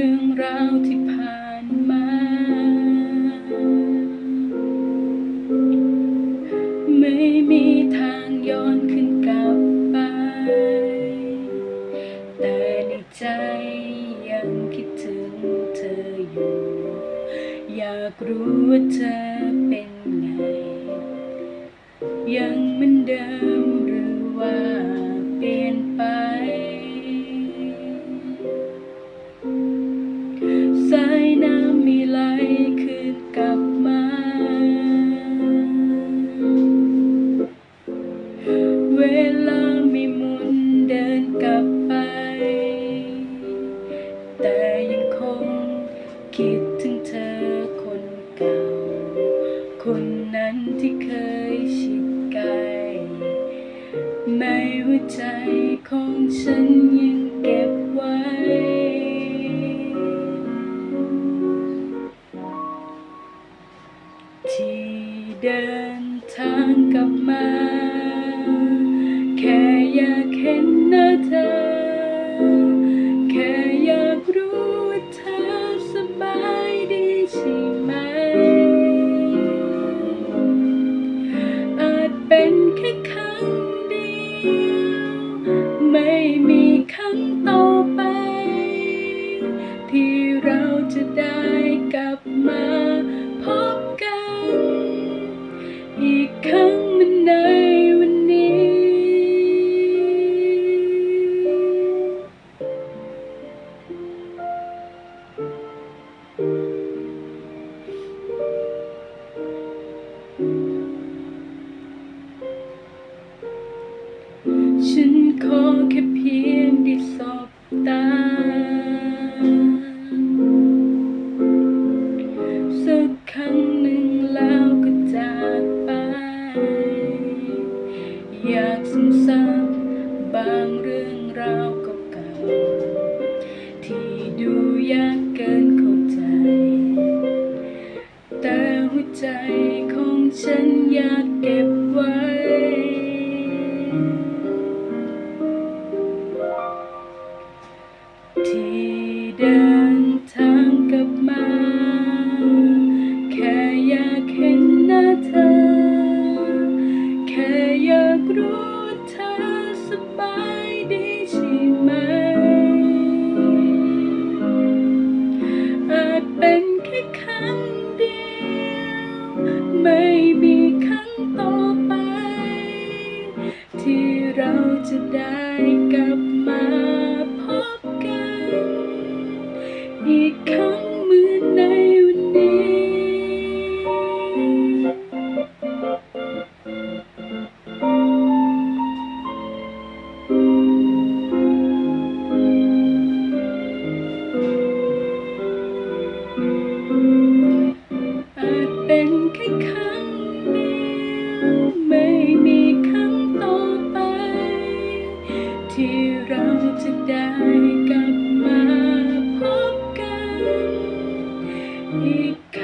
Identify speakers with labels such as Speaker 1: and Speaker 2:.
Speaker 1: รื่องราวที่ผ่านมา ไม่มีทางย้อนขึ้นกลับไป แต่ในใจยังคิดถึงเธออยู่ อยากรู้ว่าเธอเป็นไง ยังเหมือนเดิมหรือว่า คนนั้นที่เคยชิดไกลไม่หัวใจของฉันยังเก็บไว้ ที่เดินทางกลับมา เป็นแค่ครั้งเดียวไม่มีครั้งต่อไป ที่เราจะได้ ขอแค่เพียงได้สอบตา สักครั้งหนึ่งแล้วก็จากไป อยากซึมซับบางเรื่องราวเก่าๆที่ดูยากเกินเข้าใจ แต่หัวใจของฉันอยากเก็บ นทางกลับมา แค่อยากเห็นหน้าเธอ แค่อยากรู้เธอสบายดีใช่ไหม อาจเป็นแค่ครั้งเดียวไม่มีครั้งต่อไป ที่เราจะได้กลับ จะได้กลับมาพบกันอีกค